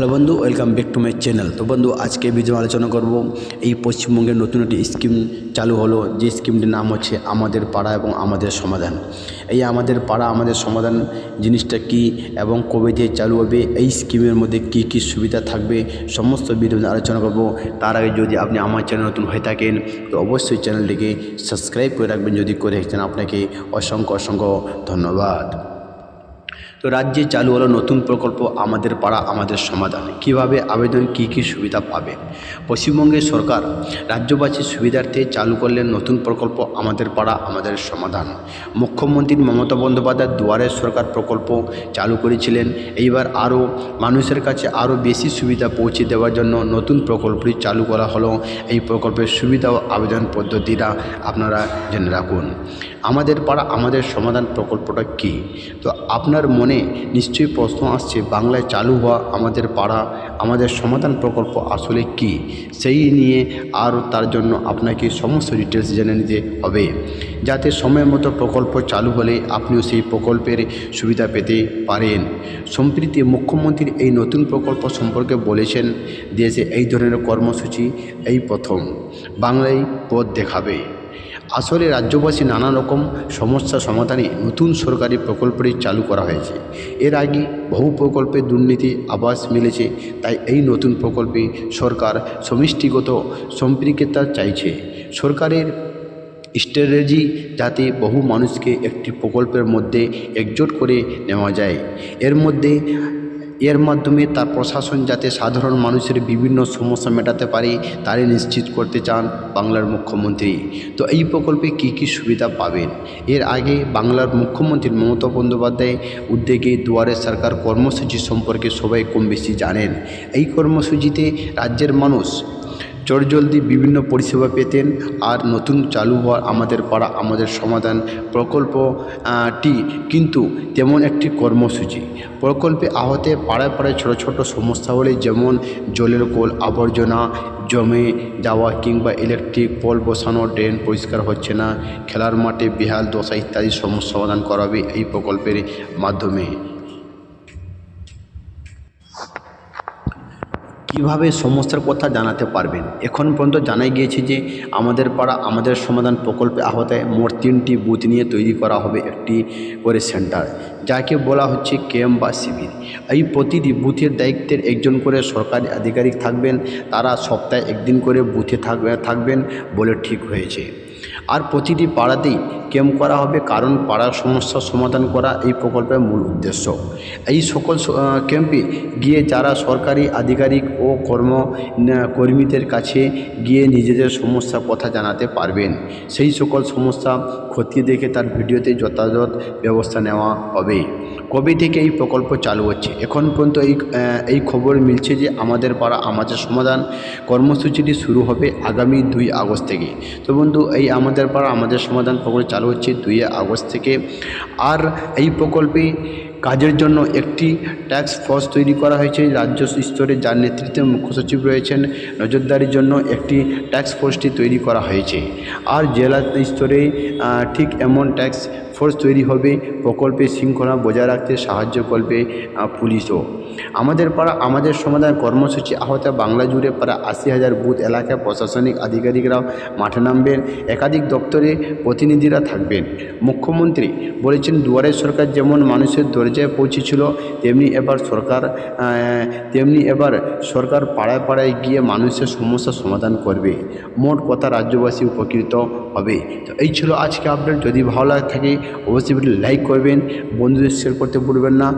Hello বন্ধু welcome back to my channel তো বন্ধু, আজকে ভিডিও আলোচনা করব এই পশ্চিমবঙ্গের নতুন একটি স্কিম চালু হলো, যে স্কিমটির নাম হচ্ছে আমাদের পাড়া এবং আমাদের সমাধান। এই আমাদের পাড়া, আমাদের সমাধান জিনিসটা কি এবং কবে থেকে চালু হবে, এই স্কিমের মধ্যে কি কি সুবিধা থাকবে, সমস্ত ভিডিও আলোচনা করব। তার আগে যদি আপনি আমার চ্যানেল নতুন হয়ে থাকেন, তো অবশ্যই চ্যানেলটিকে সাবস্ক্রাইব করে রাখবেন। যদি করে রাখছেন আপনাকে অসংখ্য অসংখ্য ধন্যবাদ। তো রাজ্যে চালু হলো নতুন প্রকল্প, আমাদের পাড়া, আমাদের সমাধান। কীভাবে আবেদন, কি কি সুবিধা পাবে? পশ্চিমবঙ্গের সরকার রাজ্যবাসীর সুবিধার্থে চালু করলেন নতুন প্রকল্প, আমাদের পাড়া, আমাদের সমাধান। মুখ্যমন্ত্রী মমতা বন্দ্যোপাধ্যায় দুয়ারে সরকার প্রকল্প চালু করেছিলেন। এইবার আরও মানুষের কাছে আরও বেশি সুবিধা পৌঁছে দেওয়ার জন্য নতুন প্রকল্পটি চালু করা হলো। এই প্রকল্পের সুবিধা ও আবেদন পদ্ধতিটা আপনারা জেনে রাখুন। আমাদের পাড়া, আমাদের সমাধান প্রকল্পটা কী? তো আপনার মনে নিশ্চয়ই প্রশ্ন আসছে, বাংলায় চালু হওয়া আমাদের পাড়া, আমাদের সমাধান প্রকল্প আসলে কি? সেই নিয়ে আর তার জন্য আপনাকে সমস্ত ডিটেলস জেনে নিতে হবে। যাতে সময় মতো প্রকল্প চালু হলে আপনিও সেই প্রকল্পের সুবিধা পেতে পারেন। সম্প্রতি মুখ্যমন্ত্রী এই নতুন প্রকল্প সম্পর্কে বলেছেন, দেশে এই ধরনের কর্মসূচি এই প্রথম, বাংলায় পথ দেখাবে। আসলে রাজ্যবাসী নানা রকম সমস্যা সমাধানে নতুন সরকারি প্রকল্পটি চালু করা হয়েছে। এর আগে বহু প্রকল্পে দুর্নীতি, আবাস মিলেছে, তাই এই নতুন প্রকল্পে সরকার সমষ্টিগত সম্পৃক্ততা চাইছে। সরকারের স্ট্র্যাটেজি যাতে বহু মানুষকে একটি প্রকল্পের মধ্যে একজোট করে নেওয়া যায়। এর মধ্যে এর মাধ্যমে তার প্রশাসন যাতে সাধারণ মানুষের বিভিন্ন সমস্যা মেটাতে পারে, তারই নিশ্চিত করতে চান বাংলার মুখ্যমন্ত্রী। তো এই প্রকল্পে কি কি সুবিধা পাবেন? এর আগে বাংলার মুখ্যমন্ত্রী মমতা বন্দ্যোপাধ্যায় উদ্যোগে দুয়ারে সরকার কর্মসূচি সম্পর্কে সবাই কম বেশি জানেন। এই কর্মসূচিতে রাজ্যের মানুষ চটজলদি বিভিন্ন পরিষেবা পেতেন আর নতুন চালু হওয়া আমাদের পাড়া, আমাদের সমাধান প্রকল্পটি কিন্তু তেমন একটি কর্মসূচি। প্রকল্পে আহতে পাড়ায় পাড়ায় ছোটো ছোটো সমস্যা হলে যেমন জলের কোল আবর্জনা, জমে যাওয়া কিংবা ইলেকট্রিক পোল বসানো ড্রেন পরিষ্কার হচ্ছে না, খেলার মাঠে বেহাল দশা ইত্যাদি সমস্যা সমাধান করাবে এই প্রকল্পের মাধ্যমে। কীভাবে সমস্যার কথা জানাতে পারবেন? এখন পর্যন্ত জানাই গিয়েছে যে আমাদের পাড়া, আমাদের সমাধান প্রকল্পে আহতায় মোট তিনটি বুথ নিয়ে তৈরি করা হবে একটি করে সেন্টার, যাকে বলা হচ্ছে ক্যাম্প বা শিবির। এই প্রতিটি বুথের দায়িত্বের একজন করে সরকারি আধিকারিক থাকবেন, তারা সপ্তাহে একদিন করে বুথে থাকবে থাকবেন বলে ঠিক হয়েছে। আর প্রতিটি পাড়াতেই ক্যাম্প করা হবে, কারণ পাড়ার সমস্যার সমাধান করা এই প্রকল্পের মূল উদ্দেশ্য। এই সকল ক্যাম্পে গিয়ে যারা সরকারি আধিকারিক ও কর্ম কর্মীদের কাছে গিয়ে নিজেদের সমস্যার কথা জানাতে পারবেন। সেই সকল সমস্যা খতিয়ে দেখে তার ভিডিওতে যথাযথ ব্যবস্থা নেওয়া হবে। কবে থেকে এই প্রকল্প চালু হচ্ছে? এখন পর্যন্ত এই এই খবর মিলছে যে আমাদের পাড়া আমাদের সমাধান কর্মসূচিটি শুরু হবে আগামী দুই আগস্ট থেকে। তো বন্ধু, এই আমাদের পাড়া আমাদের সমাধান প্রকল্প চালু হচ্ছে দুই আগস্ট থেকে। আর এই প্রকল্পে কাজের জন্য একটি ট্যাক্স ফোর্স তৈরি করা হয়েছে। রাজ্য স্তরে যার নেতৃত্বে মুখ্য সচিব রয়েছেন, নজরদারির জন্য একটি ট্যাক্স ফোর্সটি তৈরি করা হয়েছে। আর জেলা স্তরে ঠিক এমন ট্যাক্স ফোর্স তৈরি হবে প্রকল্পে শৃঙ্খলা বজায় রাখতে সাহায্য করবে পুলিশও। আমাদের পাড়া, আমাদের সমাধান কর্মসূচি আহত বাংলা জুড়ে প্রায় আশি হাজার বুথ এলাকায় প্রশাসনিক আধিকারিকরাও মাঠে নামবেন, একাধিক দপ্তরে প্রতিনিধিরা থাকবেন। মুখ্যমন্ত্রী বলেছেন, দুয়ারে সরকার যেমন মানুষের দরজায় পৌঁছেছিল, তেমনি এবার সরকার তেমনি এবার সরকার পাড়ায় পাড়ায় গিয়ে মানুষের সমস্যার সমাধান করবে। মোট কথা রাজ্যবাসী উপকৃত হবে। তো এই ছিল আজকে আপডেট যদি ভালো লাগে থাকে অবশ্যই ভিডিও লাইক করবেন বন্ধুদের শেয়ার করতে ভুলবেন না।